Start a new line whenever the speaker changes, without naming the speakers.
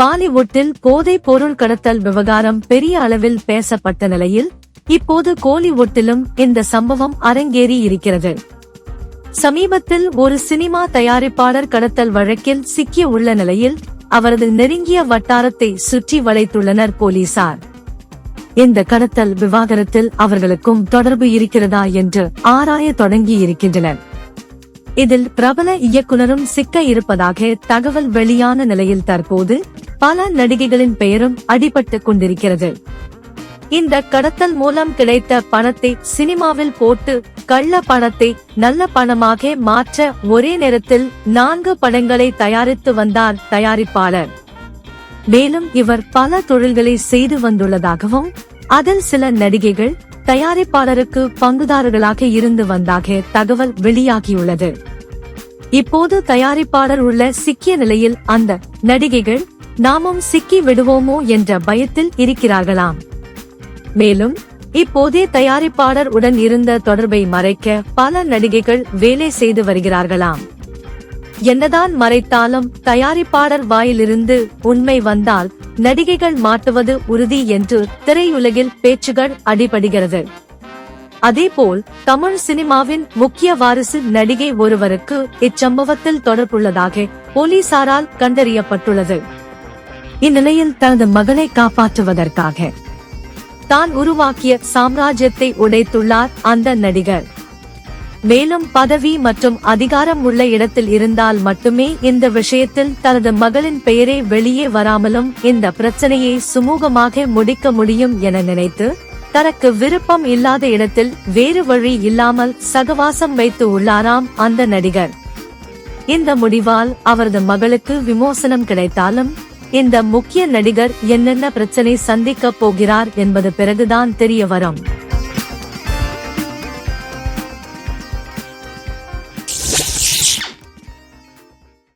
பாலிவுட்டில் போதை பொருள் கடத்தல் விவகாரம் பெரிய அளவில் பேசப்பட்ட நிலையில் இப்போது கோலிவுட்டிலும் இந்த சம்பவம் அரங்கேறி இருக்கிறது. சமீபத்தில் ஒரு சினிமா தயாரிப்பாளர் கடத்தல் வழக்கில் சிக்கிய உள்ள நிலையில் அவரது நெருங்கிய வட்டாரத்தை சுற்றி வளைத்துள்ளனர் போலீசார். இந்த கடத்தல் விவாகரத்தில் அவர்களுக்கும் தொடர்பு இருக்கிறதா என்று ஆராய தொடங்கி இருக்கின்றனர் இதில் பிரபல இயக்குனரும் சிக்க இருப்பதாக தகவல் வெளியான நிலையில் தற்போது பல நடிகைகளின் பெயரும் அடிபட்டுக் கொண்டிருக்கிறது. இந்த கடத்தல் மூலம் கிடைத்த பணத்தை சினிமாவில் போட்டு கள்ள பணத்தை நல்ல பணமாக மாற்ற ஒரே நேரத்தில் நான்கு படங்களை தயாரித்து வந்தார் தயாரிப்பாளர். மேலும் இவர் பல தொழில்களை செய்து வந்துள்ளதாகவும் அதில் சில நடிகைகள் தயாரிப்பாளருக்கு பங்குதாரர்களாக இருந்து வந்தாக தகவல் வெளியாகியுள்ளது. இப்போது தயாரிப்பாளர் உள்ள சிக்கிய நிலையில் அந்த நடிகைகள் நாமும் சிக்கி விடுவோமோ என்ற பயத்தில் இருக்கிறார்களாம். மேலும் இப்போதே தயாரிப்பாளர் உடன் இருந்த தொடர்பை மறைக்க பல நடிகைகள் வேலை செய்து வருகிறார்களாம். என்னதான் மறைத்தாலும் தயாரிப்பாளர் வாயிலிருந்து உண்மை வந்தால் நடிகைகள் மாட்டுவது உறுதி என்று திரையுலகில் பேச்சுகள் அடிபடுகிறது. அதேபோல் தமிழ் சினிமாவின் முக்கிய வாரிசு நடிகை ஒருவருக்கு இச்சம்பவத்தில் தொடர்புள்ளதாக போலீசாரால் கண்டறியப்பட்டுள்ளது. இந்நிலையில் தனது மகளை காப்பாற்றுவதற்காக. தான் உருவாக்கிய சாம்ராஜ்யத்தை உடைத்துள்ளார் அந்த நடிகர். மேலும் பதவி மற்றும் அதிகாரம் உள்ள இடத்தில் இருந்தால் மட்டுமே இந்த விஷயத்தில் தனது மகளின் பெயரே வெளியே வராமலும் இந்த பிரச்சனையை சுமூகமாக முடிக்க முடியும் என நினைத்து தனக்கு விருப்பம் இல்லாத இடத்தில் வேறு வழி இல்லாமல் சகவாசம் வைத்து உள்ளாராம் அந்த நடிகர். இந்த முடிவால் அவரது மகளுக்கு விமோசனம் கிடைத்தாலும் இந்த முக்கிய நடிகர் என்னென்ன பிரச்சனை சந்திக்கப் போகிறார் என்பது பிறகுதான் தெரிய வரும்.